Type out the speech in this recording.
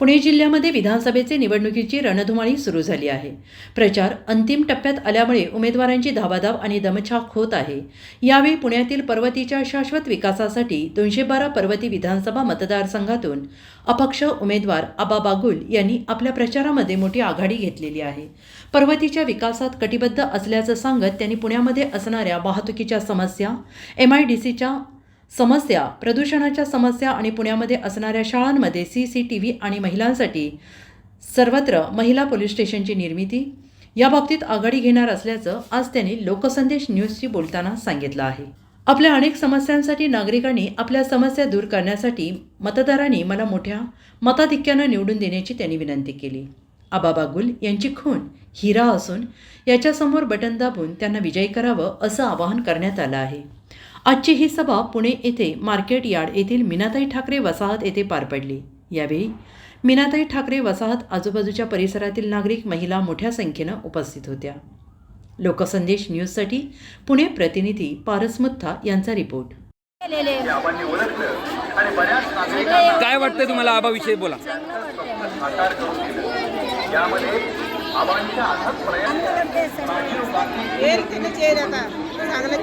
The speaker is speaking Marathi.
पुणे जिल्ह्यामध्ये विधानसभेचे निवडणुकीची रणधुमाळी सुरू झाली आहे. प्रचार अंतिम टप्प्यात आल्यामुळे उमेदवारांची धावाधाव आणि दमछाक होत आहे. यावेळी पुण्यातील पर्वतीच्या शाश्वत विकासासाठी दोनशे बारा पर्वती विधानसभा मतदारसंघातून अपक्ष उमेदवार आबा बागुल यांनी आपल्या प्रचारामध्ये मोठी आघाडी घेतलेली आहे. पर्वतीच्या विकासात कटिबद्ध असल्याचं सांगत त्यांनी पुण्यामध्ये असणाऱ्या वाहतुकीच्या समस्या एम आय डी सीच्या समस्या प्रदूषणाच्या समस्या आणि पुण्यामध्ये असणाऱ्या शाळांमध्ये सी सी टी व्ही आणि महिलांसाठी सर्वत्र महिला पोलीस स्टेशनची निर्मिती याबाबतीत आघाडी घेणार असल्याचं आज त्यांनी लोकसंदेश न्यूजशी बोलताना सांगितलं आहे. आपल्या अनेक समस्यांसाठी नागरिकांनी आपल्या समस्या दूर करण्यासाठी मतदारांनी मला मोठ्या मताधिक्यानं निवडून देण्याची त्यांनी विनंती केली. आबा गुल यांची खून हिरा असून याच्यासमोर बटन दाबून त्यांना विजयी करावं असं आवाहन करण्यात आलं आहे. आजची ही सभा पुणे येथे मार्केट यार्ड येथील मीनाताई ठाकरे वसाहत येथे पार पडली. यावेळी मीनाताई ठाकरे वसाहत आजूबाजूच्या परिसरातील नागरिक महिला मोठ्या संख्येनं उपस्थित होत्या. लोकसंदेश न्यूजसाठी पुणे प्रतिनिधी पारस मुत्था यांचा रिपोर्ट. काय वाटतंय तुम्हाला? आबाविषयी बोला. येईल आता. चांगलं